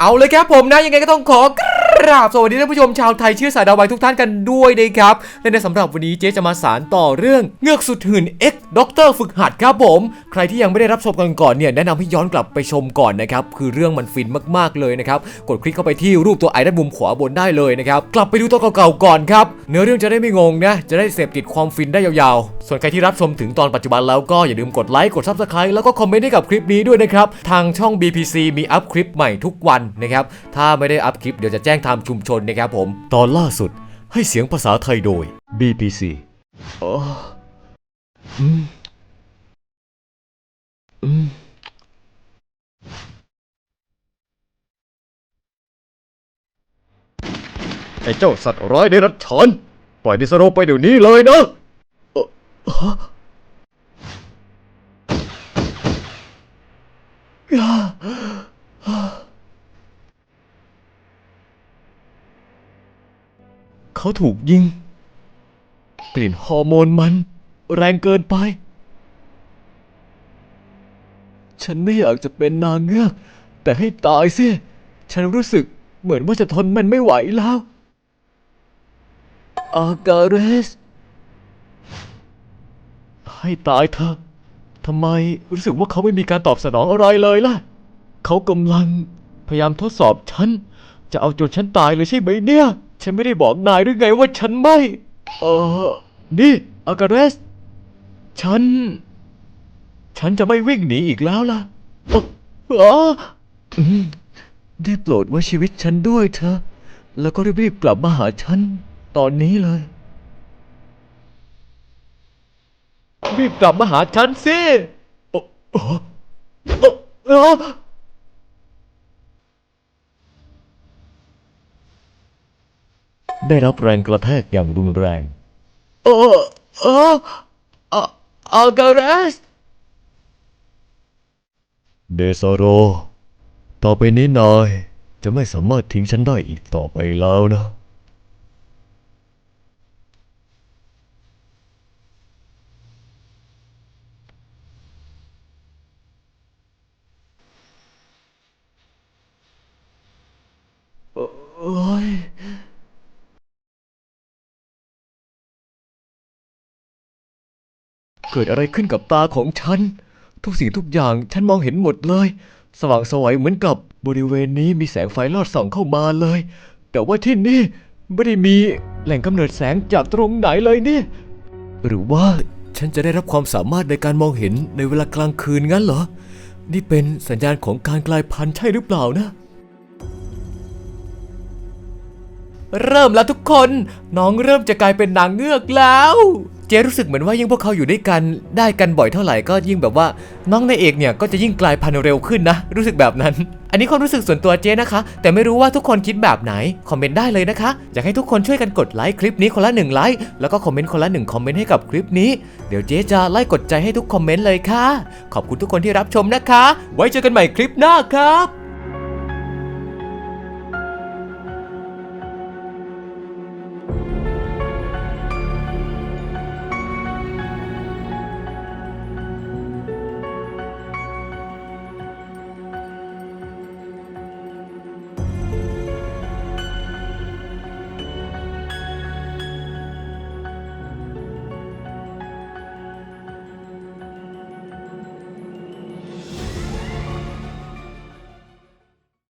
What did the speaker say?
เอาเลยครับผมนะยังไงก็ต้องขอ ราบสวัสดีท่านผู้ชมชาวไทยเชื้อสายดาวไวทุกท่านกันด้วยนะครับและในสำหรับวันนี้เจ๊จะมาสารต่อเรื่องเงือกสุดหื่น X ด็อกเตอร์ฝึกหัดครับผม ใครที่ยังไม่ได้รับชมกันก่อนเนี่ยแนะนำให้ย้อนกลับไปชมก่อนนะครับคือเรื่องมันฟินมากๆเลยนะครับกดคลิกเข้าไปที่รูปตัวไอด้านมุมขวาบนได้เลยนะครับกลับไปดูตัวเก่าๆก่อนครับเนื้อเรื่องจะได้ไม่งงนะจะได้เสพติดความฟินได้ยาวๆ ส่วนใครที่รับชมถึงตอนปัจจุบันแล้วก็อย่าลืมกดไลค์กด Subscribe แล้วก็คอมเมนต์ให้กับคลิปนี้ด้วยนะครับทางช่อง BPC มีอัพคลิปใหม่ทุกวันนะครับถ้าไม่ได้อัพคลิปเดี๋ยวจะแจ้งทางชุมชนนะครับผม ตอนล่าสุดให้เสียงภาษาไทยโดย BPC อ๋ออืมอืมไอ้เจ้าสัตว์ร้ายได้รัดฉานปล่อยดิสโรไปเดี๋ยวนี้เลยนะเอ่อฮะ เขาถูกยิง กลิ่นฮอร์โมนมัน แรงเกินไป ฉันไม่อยากจะเป็นนางเงือก แต่ให้ตายสิฉันรู้สึกเหมือนว่าจะทนมันไม่ไหวแล้ว อาการเรสให้ตายเถอะทำไมรู้สึกว่าเขาไม่มีการตอบสนองอะไรเลยล่ะ เขากำลังพยายามทดสอบฉัน จะเอาจนฉันตายเลยใช่ไหมเนี่ย ฉันไม่ได้บอกนายหรือไงว่าฉันไม่ เออ นี่อากาเรสฉัน ฉันจะไม่วิ่งหนีอีกแล้วล่ะเอ่ออ๋ออืมได้โปรดไว่าชีวิตฉันด้วยเถอะ แล้วก็รีบๆกลับมาหาฉัน ตอนนี้เลย รีบกลับมาหาฉันสิโอ้โอ้โอ้โอ้ ได้รับแรงกระแทกอย่างรุนแรง โอ้โอ้อาอาการัสเดซโร ต่อไปนี้นายจะไม่สามารถทิ้งฉันได้อีกต่อไปแล้วนะ โอ้ย เกิดอะไรขึ้นกับตาของฉัน ทุกสิ่งทุกอย่างฉันมองเห็นหมดเลย สว่างสวยเหมือนกับบริเวณนี้มีแสงไฟลอดส่องเข้ามาเลย แต่ว่าที่นี่ไม่ได้มีแหล่งกำเนิดแสงจากตรงไหนเลยนี่ หรือว่าฉันจะได้รับความสามารถในการมองเห็นในเวลากลางคืนงั้นเหรอ นี่เป็นสัญญาณของการกลายพันธุ์ใช่หรือเปล่านะ เริ่มแล้วทุกคน น้องเริ่มจะกลายเป็นนางเงือกแล้ว เจรู้สึกเหมือนว่ายิ่งพวกเขาอยู่ด้วยกันได้กันบ่อยเท่าไหร่ก็ยิ่งแบบว่า น้องนายเอกเนี่ยก็จะยิ่งกลายพันธุ์เร็วขึ้นนะ รู้สึกแบบนั้น อันนี้ความรู้สึกส่วนตัวเจนะคะ แต่ไม่รู้ว่าทุกคนคิดแบบไหน คอมเมนต์ได้เลยนะคะ อยากให้ทุกคนช่วยกันกดไลค์คลิปนี้คนละหนึ่งไลค์แล้วก็คอมเมนต์คนละหนึ่งคอมเมนต์ให้กับคลิปนี้เดี๋ยวเจ๊จะไล่กดใจให้ทุกคอมเมนต์เลยค่ะ ขอบคุณทุกคนที่รับชมนะคะ ไว้เจอกันใหม่คลิปหน้าครับ